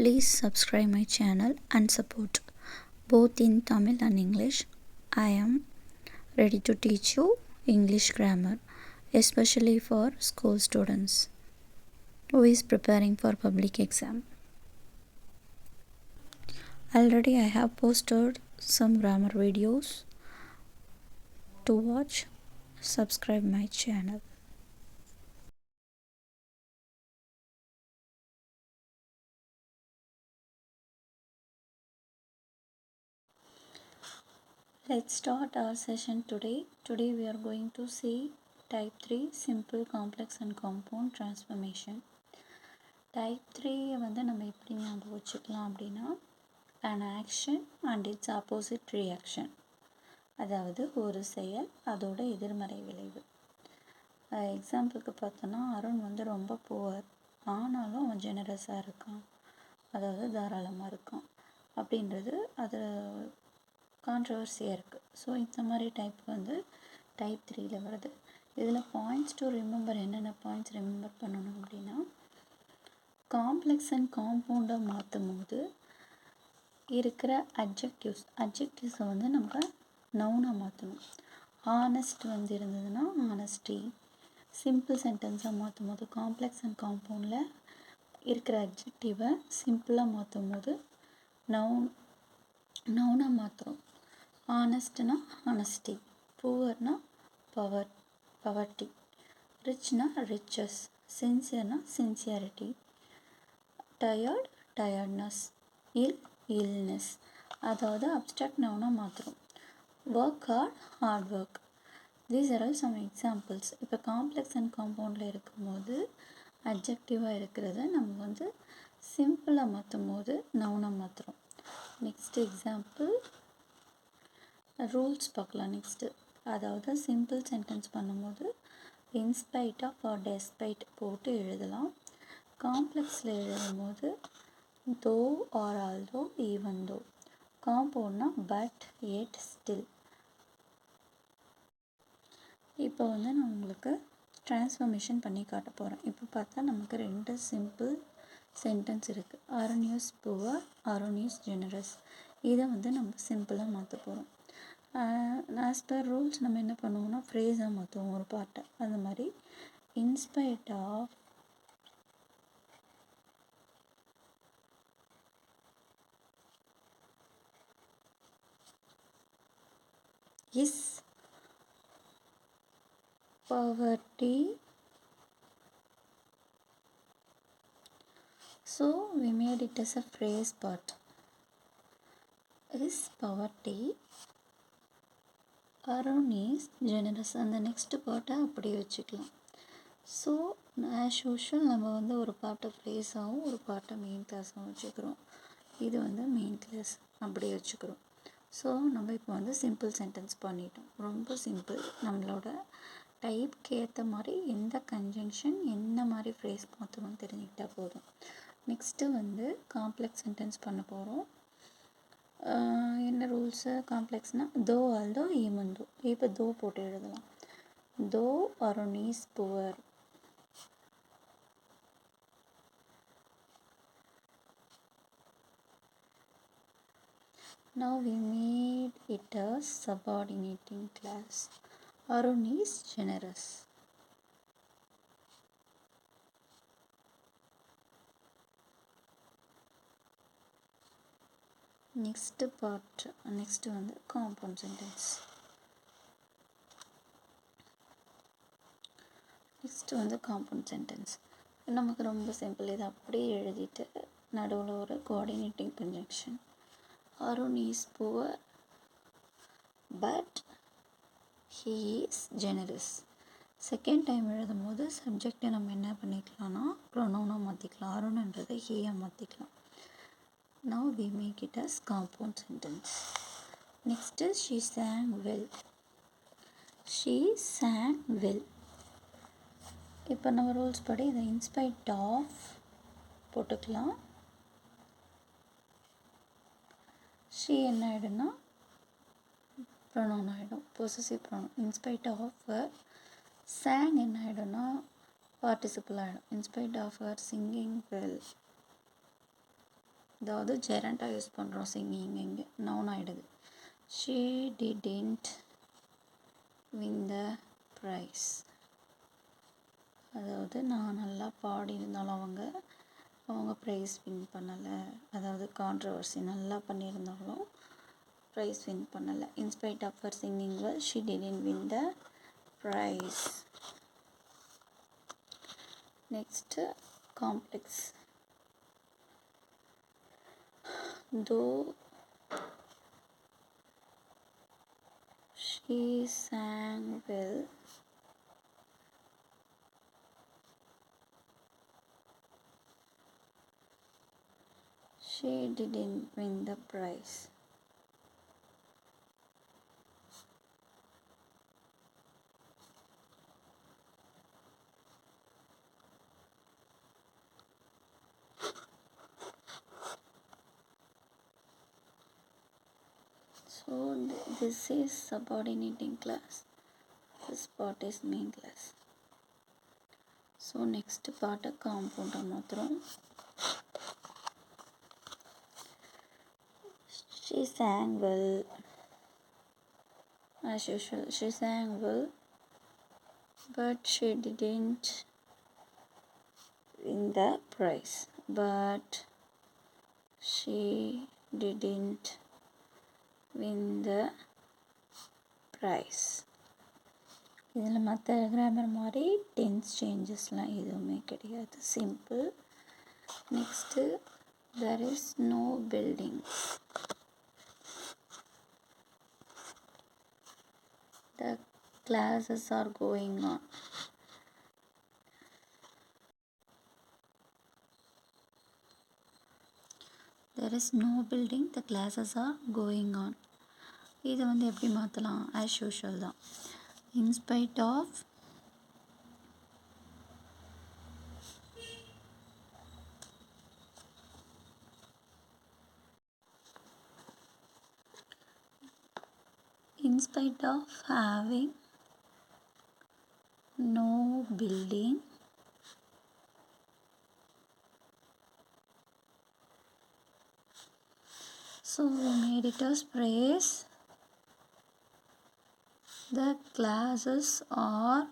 Please subscribe my channel and support both in Tamil and English. I am ready to teach you English grammar, especially for school students who is preparing for public exam. Already I have posted some grammar videos to watch. Subscribe my channel. Let's start our session today. Today we are going to see type 3 simple complex and compound transformation. Type த்ரீயை வந்து நம்ம எப்படி ஞாபகம் வச்சுக்கலாம் அப்படின்னா an action and its opposite reaction அதாவது ஒரு செயல் அதோட எதிர்மறை விளைவு. எக்ஸாம்பிளுக்கு பார்த்தோன்னா அருண் வந்து ரொம்ப புவர் ஆனாலும் அவன் ஜெனரஸாக இருக்கான். அதாவது தாராளமாக இருக்கான். அப்படின்றது அது கான்ட்ரவர்சியாக இருக்குது ஸோ இந்த மாதிரி டைப் வந்து டைப் த்ரீயில் வருது. இதில் பாயிண்ட்ஸ் டு ரிமெம்பர் என்னென்ன பாயிண்ட்ஸ் ரிமெம்பர் பண்ணணும் அப்படின்னா காம்ப்ளெக்ஸ் அண்ட் காம்பவுண்டை மாற்றும் போது இருக்கிற அப்ஜெக்டிவ்ஸ் அப்ஜெக்டிவ்ஸை வந்து நம்ம நவுனாக மாற்றணும் ஆனஸ்ட் வந்து இருந்ததுன்னா ஆனஸ்டி சிம்பிள் சென்டென்ஸாக மாற்றும் போது காம்ப்ளெக்ஸ் அண்ட் காம்பவுண்டில் இருக்கிற அப்ஜெக்டிவை சிம்பிளாக மாற்றும் போது நவுன் நவுனாக மாற்றுறோம் ஆனஸ்ட்னா ஆனஸ்டி புவர்னா பவர் பவர்ட்டி ரிச்னா riches சின்சியர்னா sincerity tired tiredness ill illness அதாவது அப்டாக்ட் நவுனாக மாற்றுறோம் work hard hard work these are all some examples இப்போ காம்ப்ளெக்ஸ் அண்ட் காம்பவுண்டில் இருக்கும்போது அப்ஜெக்டிவாக இருக்கிறத நம்ம வந்து சிம்பிளாக மாற்றும் போது நவுனாக மாற்றுறோம் நெக்ஸ்ட் எக்ஸாம்பிள் ரூல்ஸ் பார்க்கலாம் நெக்ஸ்ட்டு அதாவது சிம்பிள் சென்டென்ஸ் பண்ணும்போது in spite of or despite போட்டு எழுதலாம். காம்ப்ளெக்ஸில் எழுதும்போது தோ R although even though காம்பவுண்ட்னா but Ed still இப்போ வந்து நான் உங்களுக்கு ட்ரான்ஸ்ஃபர்மேஷன் பண்ணி காட்ட போகிறேன் இப்போ பார்த்தா நமக்கு ரெண்டு சிம்பிள் சென்டென்ஸ் இருக்குது அருண்யூஸ் புவர் அருண்யூஸ் ஜெனரஸ் இதை வந்து நம்ம சிம்பிளாக மாற்ற போகிறோம் ஆஸ் பர் ரூல்ஸ் நம்ம என்ன பண்ணுவோம்னா ஃப்ரேஸாக மாற்றுவோம் ஒரு பாட்டை அந்த மாதிரி in spite of is poverty. So we made it as a phrase part is poverty Arun is generous அந்த நெக்ஸ்ட் பாட்டை அப்படியே வச்சுக்கலாம். ஸோ ஆஸ் யூஷுவல் நம்ம வந்து ஒரு பாட்டை ஃப்ரேஸாகவும் ஒரு பாட்டை மெயின் கிளாஸாகவும் வச்சுக்கிறோம். இது வந்து மெயின் கிளாஸ் அப்படியே வச்சுக்கிறோம். ஸோ நம்ம இப்போ வந்து சிம்பிள் சென்டென்ஸ் பண்ணிட்டோம். ரொம்ப சிம்பிள் நம்மளோட டைப்க்கு ஏற்ற மாதிரி எந்த கன்ஜங்ஷன் என்ன மாதிரி ஃப்ரேஸ் மாற்றணும்னு தெரிஞ்சுக்கிட்டால் போதும். நெக்ஸ்ட்டு வந்து காம்ப்ளெக்ஸ் சென்டென்ஸ் பண்ண போகிறோம் என்ன ரூல்ஸு காம்ப்ளெக்ஸ்னால் தோ ஆல்தோ ஈமன் தோ இப்போ தோ போட்டு எழுதலாம் தோ Arun is poor Now we made it a subordinating class. Arun is generous. Next part next வந்து காம்பவுண்ட் சென்டென்ஸ் நெக்ஸ்ட்டு வந்து காம்பவுண்ட் சென்டென்ஸ் நமக்கு ரொம்ப சிம்பிள் இதை அப்படியே எழுதிட்டு நடுவில் ஒரு coordinating conjunction Arun is poor but he is generous second time எழுதும் போது சப்ஜெக்டை நம்ம என்ன பண்ணிக்கலாம்னா ப்ரொனோனாக மாற்றிக்கலாம் அருண்ன்றதை ஹீயாக மாற்றிக்கலாம் now we make it as compound sentence next she sang well she sang well இப்போ நம்ம ரூல்ஸ் படி இதை இன்ஸ்பைட் ஆஃப் போட்டுக்கலாம். ஷீ என்ன ஆகிடும்னா ப்ரொனவுன் ஆகிடும் possessive pronoun in spite of her sang என்ன ஆகிடும்னா பார்ட்டிசிபிள் ஆகிடும் in spite of her singing well அதாவது ஜெரண்டாக யூஸ் பண்ணுறோம் சிங்கிங் இங்கே. நவுன் ஆகிடுது she didn't win the prize அதாவது நான் நல்லா பாடி இருந்தாலும் அவங்க அவங்க ப்ரைஸ் வின் பண்ணலை. அதாவது கான்ட்ரவர்சி நல்லா பண்ணியிருந்தாலும் ப்ரைஸ் வின் பண்ணலை. In spite of her singing well she didn't win the prize next complex though she sang well she didn't win the prize so this is subordinating class. This part is main class. So next part compound ಮಾತ್ರ she sang well as usual she sang well but she didn't win the prize. But she didn't win the prize இதில் மற்ற grammar மாதிரி tense சேஞ்சஸ்லாம் எதுவுமே கிடையாது simple next there is no building the classes are going on there is no building the classes are going on இதை வந்து எப்படி மாற்றலாம் ஆஸ் யூஷுவல் தான் in spite of in spite of having no building editors praise the classes are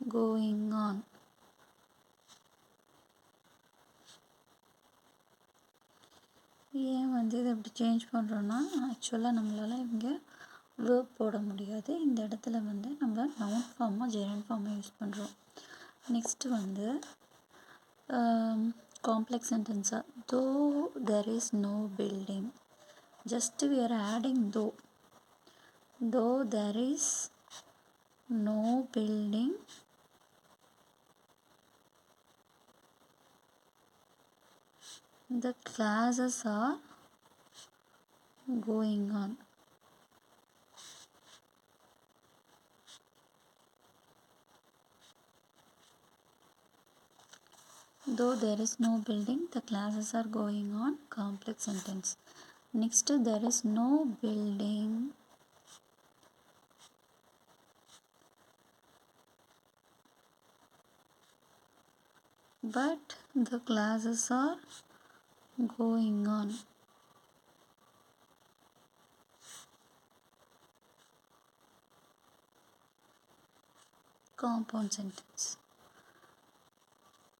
going on. ஏன் வந்து இதை இப்படி change பண்ணுறோன்னா ஆக்சுவலாக நம்மளால் இங்கே வேர்ப் போட முடியாது. இந்த இடத்துல வந்து நம்ம நவுன் ஃபார்மாக ஜெரன் ஃபார்மாக யூஸ் பண்ணுறோம் நெக்ஸ்ட்டு வந்து um, complex sentence. Though there is no building just we are adding though. Though there is no building the classes are going on. Though there is no building the classes are going on. Complex sentence. Next there is no building. But the classes are going on. Compound sentence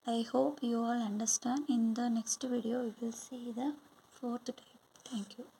i hope you all understand. In the next video we will see the fourth type thank you